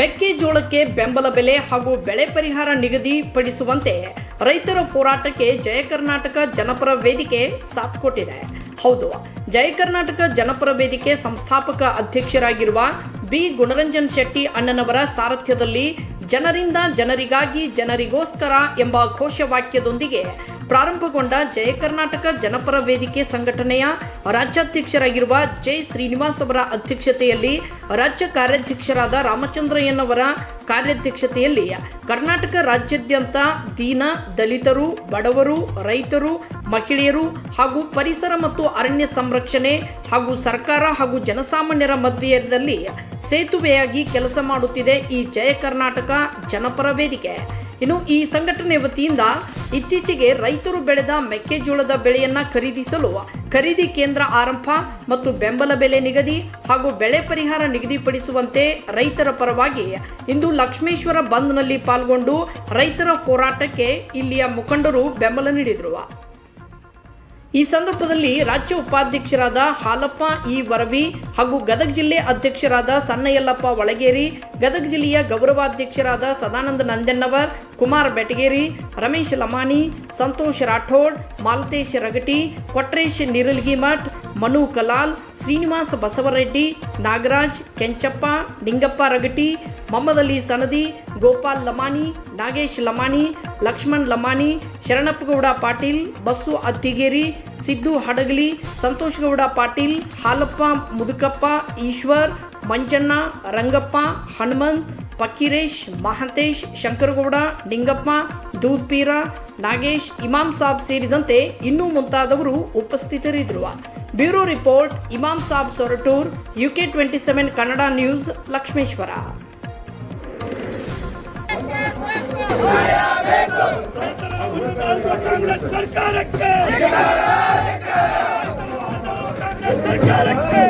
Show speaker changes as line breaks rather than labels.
ಮೆಕ್ಕೆಜೋಳಕ್ಕೆ ಬೆಂಬಲ ಬೆಲೆ ಹಾಗೂ ಬೆಳೆ ಪರಿಹಾರ ನಿಗದಿಪಡಿಸುವಂತೆ ರೈತರ ಹೋರಾಟಕ್ಕೆ ಜಯ ಕರ್ನಾಟಕ ಜನಪರ ವೇದಿಕೆ ಸಾಥ್ ಕೊಟ್ಟಿದೆ. ಹೌದು, ಜಯ ಕರ್ನಾಟಕ ಜನಪರ ವೇದಿಕೆ ಸಂಸ್ಥಾಪಕ ಅಧ್ಯಕ್ಷರಾಗಿರುವ ಬಿ. ಗುಣರಂಜನ್ ಶೆಟ್ಟಿ ಅಣ್ಣನವರ ಸಾರಥ್ಯದಲ್ಲಿ ಜನರಿಂದ ಜನರಿಗಾಗಿ ಜನರಿಗೋಸ್ಕರ ಎಂಬ ಘೋಷವಾಕ್ಯದೊಂದಿಗೆ ಪ್ರಾರಂಭಗೊಂಡ ಜಯ ಕರ್ನಾಟಕ ಜನಪರ ವೇದಿಕೆ ಸಂಘಟನೆಯ ರಾಜ್ಯಾಧ್ಯಕ್ಷರಾಗಿರುವ ಜೆ ಶ್ರೀನಿವಾಸ್ ಅವರ ಅಧ್ಯಕ್ಷತೆಯಲ್ಲಿ ರಾಜ್ಯ ಕಾರ್ಯಾಧ್ಯಕ್ಷರಾದ ರಾಮಚಂದ್ರಯ್ಯನವರ ಕಾರ್ಯಾಧ್ಯಕ್ಷತೆಯಲ್ಲಿ ಕರ್ನಾಟಕ ರಾಜ್ಯಾದ್ಯಂತ ದೀನ, ದಲಿತರು, ಬಡವರು, ರೈತರು, ಮಹಿಳೆಯರು ಹಾಗೂ ಪರಿಸರ ಮತ್ತು ಅರಣ್ಯ ಸಂರಕ್ಷಣೆ ಹಾಗೂ ಸರ್ಕಾರ ಹಾಗೂ ಜನಸಾಮಾನ್ಯರ ಮಧ್ಯದಲ್ಲಿ ಸೇತುವೆಯಾಗಿ ಕೆಲಸ ಮಾಡುತ್ತಿದೆ ಈ ಜಯ ಕರ್ನಾಟಕ ಜನಪರ ವೇದಿಕೆ. ಇನ್ನು ಈ ಸಂಘಟನೆ ವತಿಯಿಂದ ಇತ್ತೀಚೆಗೆ ರೈತರು ಬೆಳೆದ ಮೆಕ್ಕೆಜೋಳದ ಬೆಳೆಯನ್ನ ಖರೀದಿಸಲು ಖರೀದಿ ಕೇಂದ್ರ ಆರಂಭ ಮತ್ತು ಬೆಂಬಲ ಬೆಲೆ ನಿಗದಿ ಹಾಗೂ ಬೆಳೆ ಪರಿಹಾರ ನಿಗದಿಪಡಿಸುವಂತೆ ರೈತರ ಪರವಾಗಿ ಇಂದು ಲಕ್ಷ್ಮೇಶ್ವರ ಬಂದ್ನಲ್ಲಿ ಪಾಲ್ಗೊಂಡು ರೈತರ ಹೋರಾಟಕ್ಕೆ ಇಲ್ಲಿಯ ಮುಖಂಡರು ಬೆಂಬಲ ನೀಡಿದರು. ಈ ಸಂದರ್ಭದಲ್ಲಿ ರಾಜ್ಯ ಉಪಾಧ್ಯಕ್ಷರಾದ ಹಾಲಪ್ಪ ಇ ವರವಿ ಹಾಗೂ ಗದಗ ಜಿಲ್ಲೆ ಅಧ್ಯಕ್ಷರಾದ ಸಣ್ಣಯಲ್ಲಪ್ಪ ಒಳಗೇರಿ, ಗದಗ ಜಿಲ್ಲೆಯ ಗೌರವಾಧ್ಯಕ್ಷರಾದ ಸದಾನಂದ ನಂದೆನ್ನವರ್, ಕುಮಾರ್ ಬೆಟಗೇರಿ, ರಮೇಶ್ ಲಮಾಣಿ, ಸಂತೋಷ್ ರಾಠೋಡ್, ಮಾಲತೇಶ್ ರಗಟಿ, ಕೊಟ್ರೇಶ್ ನಿರಲ್ಗಿಮಠ್ ಮನು ಕಲಾಲ್, ಶ್ರೀನಿವಾಸ ಬಸವರೆಡ್ಡಿ, ನಾಗರಾಜ್, ಕೆಂಚಪ್ಪ ನಿಂಗಪ್ಪ ರಗಟಿ, ಮೊಹಮ್ಮದ್ ಅಲಿ ಸನದಿ, ಗೋಪಾಲ್ ಲಮಾಣಿ, ನಾಗೇಶ್ ಲಮಾಣಿ, ಲಕ್ಷ್ಮಣ್ ಲಮಾಣಿ, ಶರಣಪ್ಪಗೌಡ ಪಾಟೀಲ್, ಬಸ್ಸು ಅತ್ತಿಗೇರಿ, ಸಿದ್ದು ಹಡಗಲಿ ಸಂತೋಷ್ ಗೌಡ ಪಾಟೀಲ್, ಹಾಲಪ್ಪ ಮುದುಕಪ್ಪ, ಈಶ್ವರ್, ಮಂಜಣ್ಣ, ರಂಗಪ್ಪ, ಹನುಮಂತ್, ಪಕ್ಕಿರೇಶ್, ಮಹಂತೇಶ್, ಶಂಕರಗೌಡ ನಿಂಗಪ್ಪ ದೂದ್ಪೀರ, ನಾಗೇಶ್, ಇಮಾಮ್ ಸಾಬ್ ಸೇರಿದಂತೆ ಇನ್ನೂ ಮುಂತಾದವರು ಉಪಸ್ಥಿತರಿದ್ದರು. bureau report Imam Saab Soratur UK twenty seven Kannada news Lakshmeshwar
Congress ಸರ್ಕಾರಕ್ಕೆ ಕಾಂಗ್ರೆಸ್ ಸರ್ಕಾರಕ್ಕೆ